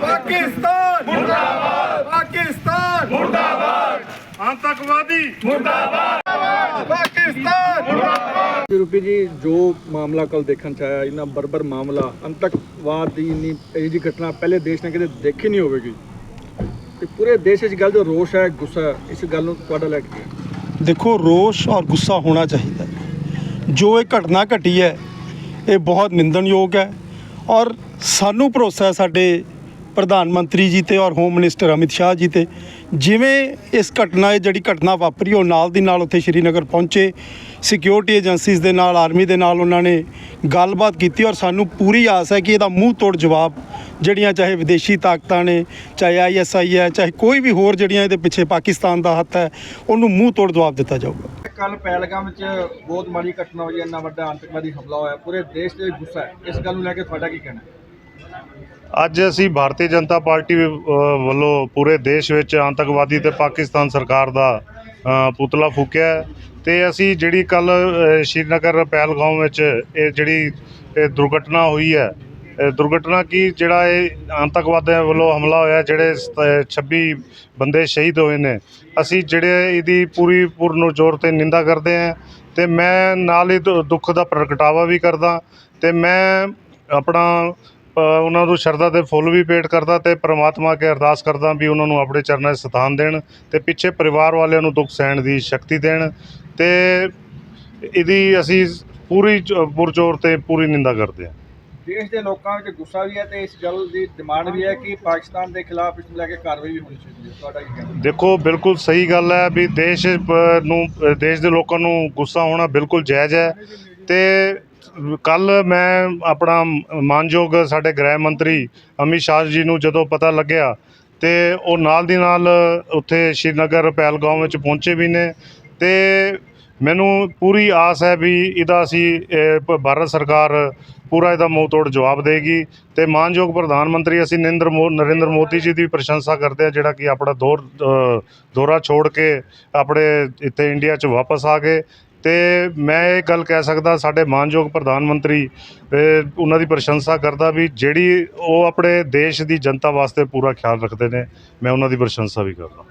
ਪਾਕਿਸਤਾਨ। ਮੁਰਦਾਬਾਦ। ਪਾਕਿਸਤਾਨ। ਮੁਰਦਾਬਾਦ। ਆਤੰਕਵਾਦੀ। ਮੁਰਦਾਬਾਦ। ਪਾਕਿਸਤਾਨ। ਮੁਰਦਾਬਾਦ। ਰੂਪੀ ਜੀ ਜੋ ਮਾਮਲਾ ਕੱਲ ਦੇਖਣ ਚ ਆਇਆ ਇਹਨਾਂ ਬਰਬਰ ਮਾਮਲਾ ਅੰਤਕਵਾਦ ਦੀ ਇੰਨੀ ਇਹ ਜੀ ਘਟਨਾ ਪਹਿਲੇ ਦੇਸ਼ ਨੇ ਕਦੇ ਦੇਖੀ ਨਹੀਂ ਹੋਵੇਗੀ। ਤੇ ਪੂਰੇ ਦੇਸ਼ ਵਿੱਚ ਗੱਲ ਜੋ ਰੋਸ਼ ਹੈ ਗੁੱਸਾ ਇਸ ਗੱਲ ਨੂੰ ਤੁਹਾਡਾ ਲੈ ਕੇ? ਦੇਖੋ ਰੋਸ਼ ਔਰ ਗੁੱਸਾ ਹੋਣਾ ਚਾਹੀਦਾ। ਜੋ ਇਹ ਘਟਨਾ ਘਟੀ ਹੈ ਇਹ ਬਹੁਤ ਨਿੰਦਣਯੋਗ ਹੈ ਔਰ ਸਾਨੂੰ ਭਰੋਸਾ ਹੈ ਸਾਡੇ ਪ੍ਰਧਾਨ ਮੰਤਰੀ ਜੀ ਤੇ ਔਰ ਹੋਮ ਮਿਨਿਸਟਰ ਅਮਿਤ ਸ਼ਾਹ ਜੀ ਤੇ, ਜਿਵੇਂ ਇਸ ਘਟਨਾ, ਇਹ ਜਿਹੜੀ ਘਟਨਾ ਵਾਪਰੀ, ਉਹ ਨਾਲ ਦੀ ਨਾਲ ਉੱਥੇ ਸ਼੍ਰੀਨਗਰ ਪਹੁੰਚੇ। ਸਿਕਿਉਰਿਟੀ ਏਜੰਸੀਜ਼ ਦੇ ਨਾਲ ਆਰਮੀ ਦੇ ਨਾਲ ਉਹਨਾਂ ਨੇ ਗੱਲਬਾਤ ਕੀਤੀ ਔਰ ਸਾਨੂੰ ਪੂਰੀ ਆਸ ਹੈ ਕਿ ਇਹਦਾ ਮੂੰਹ ਤੋੜ ਜਵਾਬ ਜਿਹੜੀਆਂ ਚਾਹੇ ਵਿਦੇਸ਼ੀ ਤਾਕਤਾਂ ਨੇ, ਚਾਹੇ ਆਈਐਸਆਈ ਹੈ, ਚਾਹੇ ਕੋਈ ਵੀ ਹੋਰ ਜਿਹੜੀਆਂ ਇਹਦੇ ਪਿੱਛੇ ਪਾਕਿਸਤਾਨ ਦਾ ਹੱਥ ਹੈ, ਉਹਨੂੰ ਮੂੰਹ ਤੋੜ ਜਵਾਬ ਦਿੱਤਾ ਜਾਊਗਾ। ਕੱਲ ਪਹਿਲਗਾਮ 'ਚ ਬਹੁਤ ਮਾੜੀ ਘਟਨਾ ਹੋਈ ਹੈ ਇੰਨਾ ਵੱਡਾ ਆਤੰਕਵਾਦੀ ਹਮਲਾ ਹੋਇਆ, ਪੂਰੇ ਦੇਸ਼ ਦੇ ਗੁੱਸਾ ਹੈ। ਇਸ ਗੱਲ ਨੂੰ ਲੈ ਕੇ ਤੁਹਾਡਾ ਕੀ ਕਹਿਣਾ? ਹੈ ਅੱਜ ਅਸੀਂ ਭਾਰਤੀ ਜਨਤਾ ਪਾਰਟੀ ਵੱਲੋਂ ਪੂਰੇ ਦੇਸ਼ ਵਿੱਚ ਆਤੰਕਵਾਦੀ ਤੇ ਪਾਕਿਸਤਾਨ ਸਰਕਾਰ ਦਾ ਪੁਤਲਾ ਫੂਕਿਆ ਹੈ। ਤੇ ਅਸੀਂ ਜਿਹੜੀ ਕੱਲ ਸ਼੍ਰੀਨਗਰ ਪਹਿਲਗਾਮ ਵਿੱਚ ਇਹ ਜਿਹੜੀ, ਇਹ ਦੁਰਘਟਨਾ ਹੋਈ ਹੈ ਦੁਰਘਟਨਾ ਕੀ ਜਿਹੜਾ ਇਹ ਆਤੰਕਵਾਦੀਆਂ ਵੱਲੋਂ ਹਮਲਾ ਹੋਇਆ, ਜਿਹੜੇ ਸਤ- 26 ਬੰਦੇ ਸ਼ਹੀਦ ਹੋਏ ਨੇ, ਅਸੀਂ ਜਿਹੜੇ ਇਹਦੀ ਪੂਰੀ ਪੂਰਨ ਜ਼ੋਰ ਤੇ ਨਿੰਦਾ ਕਰਦੇ ਹਾਂ ਤੇ ਮੈਂ ਨਾਲ ਹੀ ਦੁ- ਦੁੱਖ ਦਾ ਪ੍ਰਗਟਾਵਾ ਵੀ ਕਰਦਾ ਤੇ ਮੈਂ ਆਪਣਾ ਉਹਨਾਂ ਨੂੰ ਸ਼ਰਧਾ ਦੇ ਫੁੱਲ ਵੀ ਭੇਟ ਕਰਦਾ ਤੇ ਪ੍ਰਮਾਤਮਾ ਅੱਗੇ ਅਰਦਾਸ ਕਰਦਾ ਵੀ ਉਹਨਾਂ ਨੂੰ ਆਪਣੇ ਚਰਨਾਂ 'ਚ ਸਥਾਨ ਦੇਣ ਤੇ ਪਿੱਛੇ ਪਰਿਵਾਰ ਵਾਲਿਆਂ ਨੂੰ ਦੁੱਖ ਸਹਿਣ ਦੀ ਸ਼ਕਤੀ ਦੇਣ ਤੇ ਇਹਦੀ ਅਸੀਂ ਪੂਰੀ ਪੁਰਜ਼ੋਰ ਤੇ ਪੂਰੀ ਨਿੰਦਾ ਕਰਦੇ ਹਾਂ। ਦੇਸ਼ ਦੇ ਲੋਕਾਂ ਵਿੱਚ ਗੁੱਸਾ ਵੀ ਹੈ ਤੇ ਇਸ ਗੱਲ ਦੀ ਡਿਮਾਂਡ ਵੀ ਹੈ ਕਿ ਪਾਕਿਸਤਾਨ ਦੇ ਖਿਲਾਫ ਇਸ ਨੂੰ ਲੈ ਕੇ ਕਾਰਵਾਈ ਵੀ ਹੋਣੀ ਚਾਹੀਦੀ ਹੈ। ਤੁਹਾਡਾ ਕੀ ਕਹਿਣਾ? ਦੇਖੋ ਬਿਲਕੁਲ ਸਹੀ ਗੱਲ ਹੈ ਵੀ ਦੇਸ਼ ਨੂੰ ਦੇਸ਼ ਦੇ ਲੋਕਾਂ ਨੂੰ ਗੁੱਸਾ ਹੋਣਾ ਬਿਲਕੁਲ ਜਾਇਜ਼ ਹੈ ਤੇ ਕੱਲ ਮੈਂ ਆਪਣਾ ਮਾਨਯੋਗ ਸਾਡੇ ਗ੍ਰਹਿ ਮੰਤਰੀ ਅਮਿਤ ਸ਼ਾਹ ਜੀ ਨੂੰ ਜਦੋਂ ਪਤਾ ਲੱਗਿਆ ਤੇ ਉਹ ਨਾਲ ਦੀ ਨਾਲ ਉੱਥੇ ਸ਼੍ਰੀਨਗਰ ਪਹਿਲਗਾਮ ਵਿੱਚ ਪਹੁੰਚੇ ਵੀ ਨੇ ਤੇ ਮੈਨੂੰ ਪੂਰੀ ਆਸ ਹੈ ਵੀ ਇਹਦਾ ਅਸੀਂ ਭਾਰਤ ਸਰਕਾਰ ਪੂਰਾ ਇਹਦਾ ਮੂੰਹ ਤੋੜ ਜਵਾਬ ਦੇਗੀ ਤੇ ਮਾਨਯੋਗ ਪ੍ਰਧਾਨ ਮੰਤਰੀ ਅਸੀਂ ਨਰਿੰਦਰ ਮੋ, ਨਰਿੰਦਰ ਮੋਦੀ ਜੀ ਦੀ ਪ੍ਰਸ਼ੰਸਾ ਕਰਦੇ ਆ ਜਿਹੜਾ ਕਿ ਆਪਣਾ ਦੌਰ ਦੌਰਾ ਛੋੜ ਕੇ ਆਪਣੇ ਇੱਥੇ ਇੰਡੀਆ 'ਚ ਵਾਪਸ ਆ ਗਏ ਅਤੇ ਮੈਂ ਇਹ ਗੱਲ ਕਹਿ ਸਕਦਾ, ਸਾਡੇ ਮਾਨਯੋਗ ਪ੍ਰਧਾਨ ਮੰਤਰੀ ਉਹਨਾਂ ਦੀ ਪ੍ਰਸ਼ੰਸਾ ਕਰਦਾ ਵੀ ਜਿਹੜੀ ਉਹ ਆਪਣੇ ਦੇਸ਼ ਦੀ ਜਨਤਾ ਵਾਸਤੇ ਪੂਰਾ ਖਿਆਲ ਰੱਖਦੇ ਨੇ, ਮੈਂ ਉਹਨਾਂ ਦੀ ਪ੍ਰਸ਼ੰਸਾ ਵੀ ਕਰਦਾ।